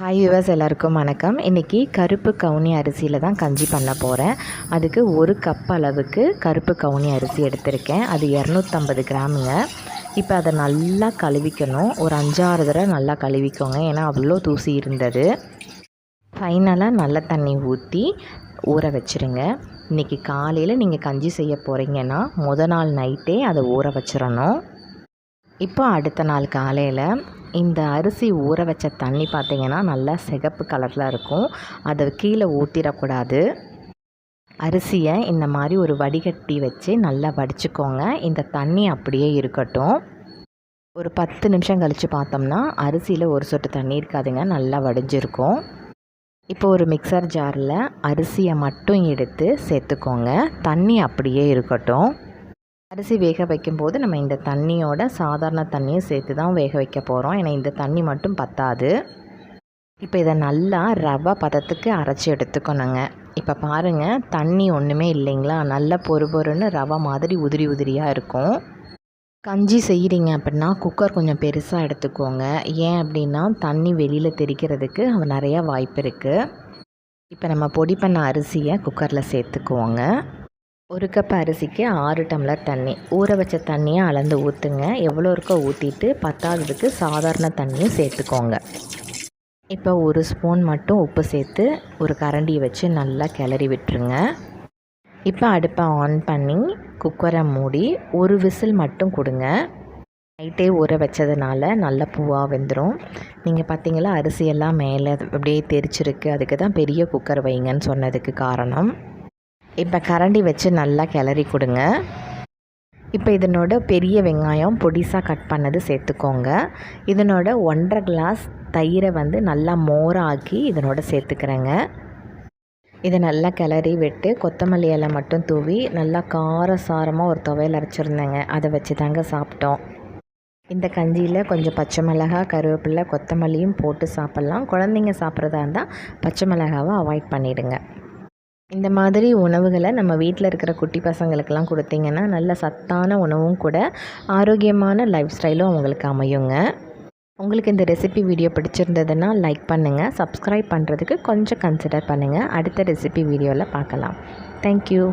Hi viewers எல்லாருக்கும் வணக்கம். இன்றைக்கி கருப்பு கவுனி அரிசியில் தான் கஞ்சி பண்ண போகிறேன் அதுக்கு ஒரு கப் அளவுக்கு கருப்பு கவுனி அரிசி எடுத்திருக்கேன். அது இரநூத்தம்பது கிராமுங்க. இப்போ அதை நல்லா கழுவிக்கணும். ஒரு அஞ்சாறு தடவை நல்லா கழுவிக்கோங்க. ஏன்னா அவ்வளோ தூசி இருந்தது. ஃபைனலாக நல்ல தண்ணி ஊற்றி ஊற வச்சுருங்க. இன்றைக்கி காலையில் நீங்கள் கஞ்சி செய்ய போகிறீங்கன்னா முத நாள் நைட்டே அதை ஊற வச்சிடணும் இப்போ அடுத்த நாள் காலையில் இந்த அரிசி ஊற வச்ச தண்ணி பார்த்திங்கன்னா நல்லா சிகப்பு கலரில் இருக்கும். அதை கீழே ஊற்றிடக்கூடாது அரிசியை இந்த மாதிரி ஒரு வடிகட்டி வச்சு நல்லா வடிச்சுக்கோங்க. இந்த தண்ணி அப்படியே இருக்கட்டும். ஒரு பத்து நிமிஷம் கழித்து பார்த்தோம்னா அரிசியில் ஒரு சொட்டு தண்ணி இருக்காதுங்க. நல்லா வடிஞ்சிருக்கும். இப்போ ஒரு மிக்சர் ஜாரில் அரிசியை மட்டும் எடுத்து சேர்த்துக்கோங்க. தண்ணி அப்படியே இருக்கட்டும். அரிசி வேக வைக்கும்போது நம்ம இந்த தண்ணியோட சாதாரண தண்ணியை சேர்த்து தான் வேக வைக்க போகிறோம் ஏன்னா இந்த தண்ணி மட்டும் பத்தாது. இப்போ இதை நல்லா ரவை பதத்துக்கு அரைச்சி எடுத்துக்கணுங்க. இப்போ பாருங்கள் தண்ணி ஒன்றுமே இல்லைங்களா? நல்லா பொறு பொறுன்னு ரவை மாதிரி உதிரி உதிரியாக இருக்கும். கஞ்சி செய்கிறீங்க அப்படின்னா குக்கர் கொஞ்சம் பெருசாக எடுத்துக்கோங்க. ஏன் அப்படின்னா தண்ணி வெளியில் தெரிக்கிறதுக்கு நிறையா வாய்ப்பு இருக்குது இப்போ நம்ம பொடி பண்ண அரிசியை குக்கரில் சேர்த்துக்குவோங்க. ஒரு கப் அரிசிக்கு ஆறு டம்ளர் தண்ணி. ஊற வச்ச தண்ணியை அளந்து ஊற்றுங்க எவ்வளோ இருக்கோ ஊற்றிட்டு பத்தாததுக்கு சாதாரண தண்ணியும் சேர்த்துக்கோங்க. இப்போ ஒரு ஸ்பூன் மட்டும் உப்பு சேர்த்து ஒரு கரண்டியை வச்சு நல்லா கிளறி விட்டுருங்க. இப்போ அடுப்பை ஆன் பண்ணி குக்கரை மூடி ஒரு விசில் மட்டும் கொடுங்க. நைட்டே ஊற வச்சதுனால நல்ல பூவாக வெந்துடும் நீங்கள் பார்த்தீங்களா அரிசியெல்லாம் மேலே அப்படியே தெரிச்சிருக்கு. அதுக்கு தான் பெரிய குக்கர் வைங்கன்னு சொன்னதுக்கு காரணம். இப்போ கரண்டி வச்சு நல்லா கிளறி கொடுங்க. இப்போ இதனோட பெரிய வெங்காயம் பொடிசாக கட் பண்ணது சேர்த்துக்கோங்க. இதனோட ஒன்றரை கிளாஸ் தயிரை வந்து நல்லா மோராக்கி இதனோட சேர்த்துக்கிறேங்க. இதை நல்லா கிளறி விட்டு கொத்தமல்லி இலை மட்டும் தூவி நல்லா கார சாரமாக ஒரு துவையல் அரைச்சிருந்தேங்க. அதை வச்சு தாங்க சாப்பிட்டோம். இந்த கஞ்சியில் கொஞ்சம் பச்சை மிளகா கருவேப்பிலை கொத்தமல்லியும் போட்டு சாப்பிட்லாம். குழந்தைங்க சாப்பிட்றதா இருந்தால் பச்சை மிளகாவை அவாய்ட் பண்ணிவிடுங்க இந்த மாதிரி உணவுகளை நம்ம வீட்டில் இருக்கிற குட்டி பசங்களுக்கெல்லாம் கொடுத்தீங்கன்னா நல்ல சத்தான உணவும் கூட ஆரோக்கியமான லைஃப் ஸ்டைலும் அவங்களுக்கு அமையுங்க. உங்களுக்கு இந்த ரெசிபி வீடியோ பிடிச்சிருந்ததுன்னா லைக் பண்ணுங்கள் சப்ஸ்கிரைப் பண்ணுறதுக்கு கொஞ்சம் கன்சிடர் பண்ணுங்கள் அடுத்த ரெசிபி வீடியோவில் பார்க்கலாம். தேங்க்யூ